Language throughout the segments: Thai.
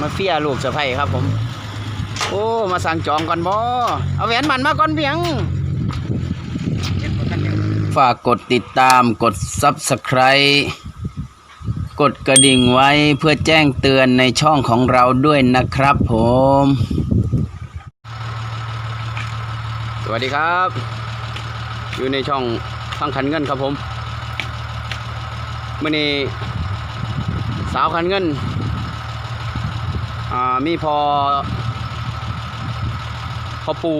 มาเฟียลูกสะใภ้ครับผม โอ้ มาสั่งจองก่อนบ่เอาแหวนมันมาก่อนเพียง ฝากกดติดตามกด Subscribe กดกระดิ่งไว้เพื่อแจ้งเตือนในช่องของเราด้วยนะครับผม สวัสดีครับ อยู่ในช่องฟังขันเงินครับผมมื่อนี้สาวขันเงิน มีพอ พอปู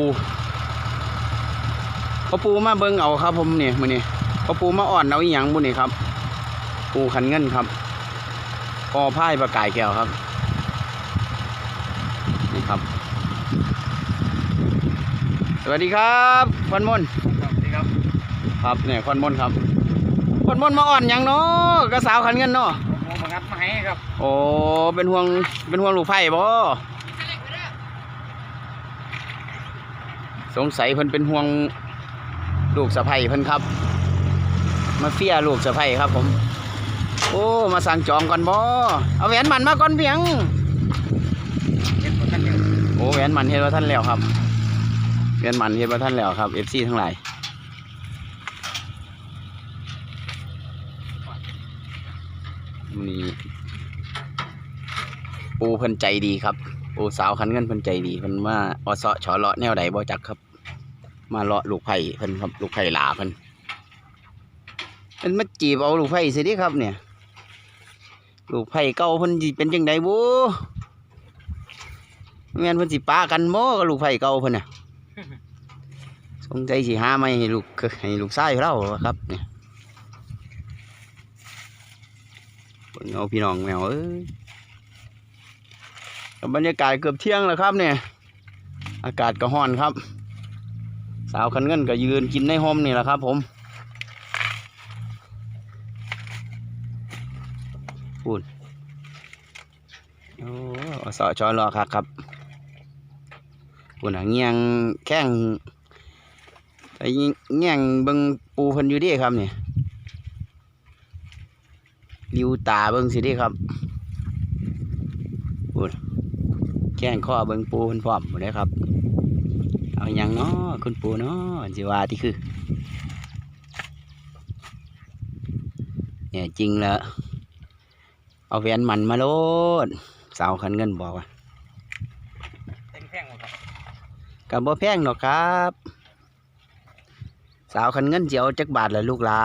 พอปูมาเบิ่งเอาครับ ผมเนี่ยมื่อนี้พอปูมาอ่อนเอาอีหยังบุนี่ครับ ปูขันเงินครับพอพ่ายประกายแก้วครับ นี่ครับ สวัสดีครับควันมนต์ครับนี่ครับครับเนี่ยควันมนต์ครับควันมนต์มาอ่อนหยังเนาะกระสาวขันเงินเนาะ ผมมางัดมาให้ครับโอ้เป็นห่วงเป็นห่วงลูกไผ่บ่สงสัยเพิ่นเป็นห่วงลูกสะใภ้เพิ่นครับ มาเฟียลูกสะใภ้ครับผม โอ้มาสั่งจองก่อนบ่เอาแหวนมันมาก่อนเพียงเห็นคนกันเดียวโอ้แหวนมันเฮ็ดว่าท่านแล้วครับแหวนมันเฮ็ดว่าท่านแล้วครับ FC ทั้งหลายมื้อ นี้ปูเพิ่นใจดีครับปูสาวคันเงินเพิ่นใจดีเพิ่นมาอสชอเลาะแนวใดบ่จักครับ มาเลาะลูกไผ่เพิ่นครับลูกไผ่หลาเพิ่นเพิ่นมาจีบเอาลูกไผ่สิดิครับ เนี่ย ลูกไผ่เก่าเพิ่นสิเป็นจังไดบ่แม่นเพิ่นสิป้ากันบ่กับลูกไผ่เก่าเพิ่นน่ะสงสัยสิหาไม่ให้ลูกให้ลูกชายเราครับเนี่ย เงเอาพี่น้องแมวเอ้ยบรรยากาศเกือบเที่ยงแล้วครับเนี่ย อากาศก็ร้อนครับ สาวคันเงินก็ยืนกินในห้มนี่แหละครับ ผมพูดโอ้สอชอรอครับครับพูดหาเงียงแข้งไอ้เงียงเบิงปูพิ่นอยู่ดิครับเนี่ย ริวตาเบิงสิดิครับพูดแข้งข้อเบิงปูเพิ่นพร้อมหมดเลยครับ เอาหยังเนาะคุณปูเนาะสิว่าที่คือ เนี่ยจริงล้วเอาแหวนมันมาโลดสาวคันเงินบอกว่าเต็มแข้งหมดครับกับบ่แพงหรอกครับ สาวคันเงินเจียวจักบาทละลูกหลา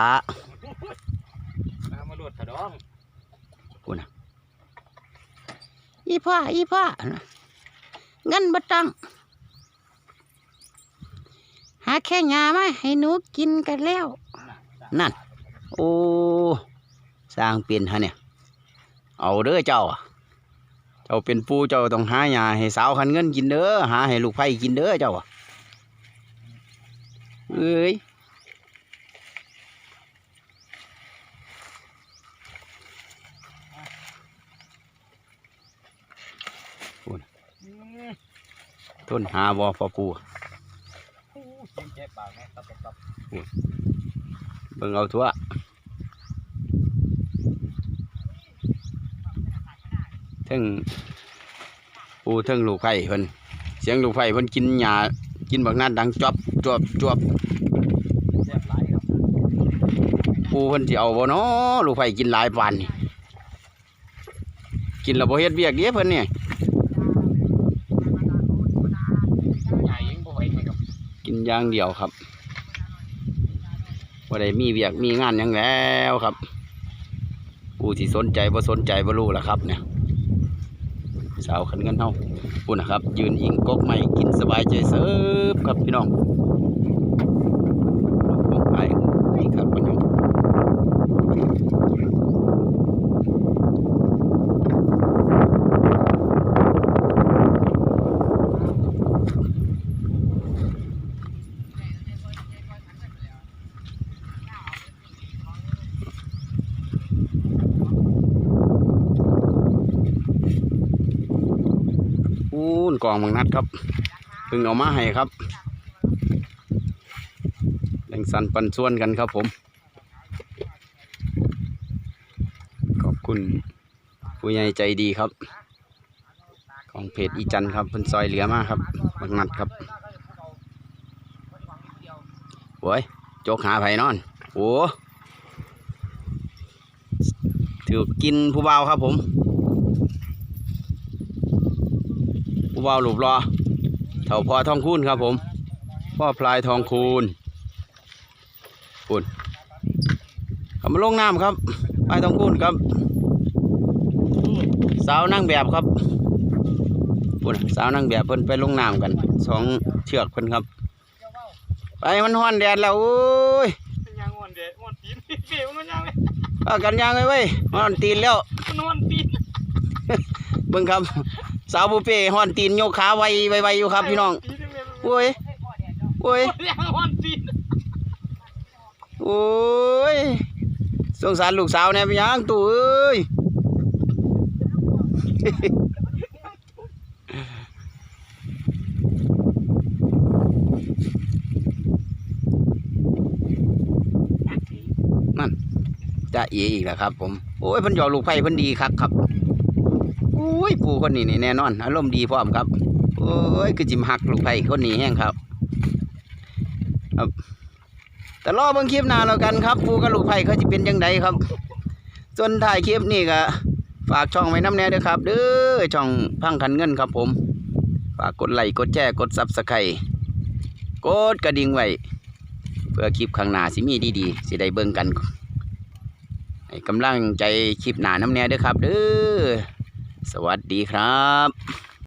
มาลวดถะดอง อีพ่ออีพ่อเงินบ่ต้องหาแค่ยามาให้หนูกินกันแล้ว นั่น โอ้สร้างเป็นฮะเนี่ย เอาเด้อเจ้า เจ้าเป็นปูเจ้าต้องหายาให้สาวคันเงินกินเด้อหาให้ลูกไผ่กินเด้อเจ้าอะเอ้ย ทนหาบ่พอปูโอ้เจ็บเจ็บปากแม่ตับตับตับเบิ่งเอาทั่วถึงปูถึงลูกไผ่เพิ่นเสียงลูกไผ่เพิ่นกินหญ้ากินบักนัดดังจวบจวบจวบเจ็บหลายครับปูเพิ่นสิเอาบ่เนาะลูกไผ่กินหลายปานนี่กินแล้วบ่เฮ็ดเวียกเด้เพิ่นเนี่ย ใหญ่ยิงบ่ไหวไงครับ กิน อย่างเดียวครับบ่ได้มีเวียกมีงานยังแล้วครับกูสีสนใจบ่สนใจบ่รู้ล่ะครับเนี่ยสาวขันเงินเท่าปุ่นนะครับ ยืนอิงกกใหม่กินสบายใจเสิร์ฟครับพี่น้องลงไปเฮ้ยครับพี่น้องอู้ นกองมังนัดครับเพิ่งเอามาให้ครับแบ่งสันปันส่วนกันครับผม ขอบคุณผู้ใหญ่ใจดีครับ ของเพจอีจันครับเพิ่นซอยเหลือมากครับบักนัดครับโอ้ยโจกหาไผ่นอนโอ้ถือกินผู้เบาครับผม ผู้เบาวหลุบรอเถ่าพอทองคูณครับผม พ่อพลายทองคูณปุ่นเขามาลงน้ำครับพลายทองคูณครับสาวนั่งแบบครับปุ่นสาวนั่งแบบเพิ่นไปลงน้ำกันสองเชือกเพิ่นครับ ไปมันฮ้อนแดดแล้วโอ้ยเป็นยังงอนเด็ดงอนตีนเป๋มันยังไงเอากันยางเลยเว้ยฮ้อนตีนแล้วนอนตีนเบิ่งครับ สาวบุเป้ฮ้อนตีนโยกขาไวไวไวอยู่ครับพี่น้องโอ้ยโอ้ยยังงอนตีนโอ้ยสงสารลูกสาวเนี่ยพี่ยังตู่เอ้ยนั่นจะเออีกแล้วครับ ผม โอ้ยเพิ่นหยอกลูกไผ่เพิ่นดีคักครับโอ้ยปูคนนี้นี่แน่นอนอารมณ์ดีพร้อมครับโอ้ยคือจิมหักลูกไผ่คนนี้แห้งครับครับ แต่รอเบิ่งคลิปหน้าแล้วกันครับ ปูกับลูกไผ่เขาจะเป็นยังไงครับส่วนถ่ายคลิปนี่ก็ฝากช่องไว้น้ำแน่ด้วยครับเด้อช่องพังคันเงินครับผม ฝากกดไลค์กดแชร์กดซับสไครต์กดกระดิ่งไว้เพื่อคลิปข้างหน้าสิมีดีๆสิได้เบิ่งกันให้กำลังใจคลิปหน้าน้ำแน่ด้อครับเด้อ สวัสดีครับ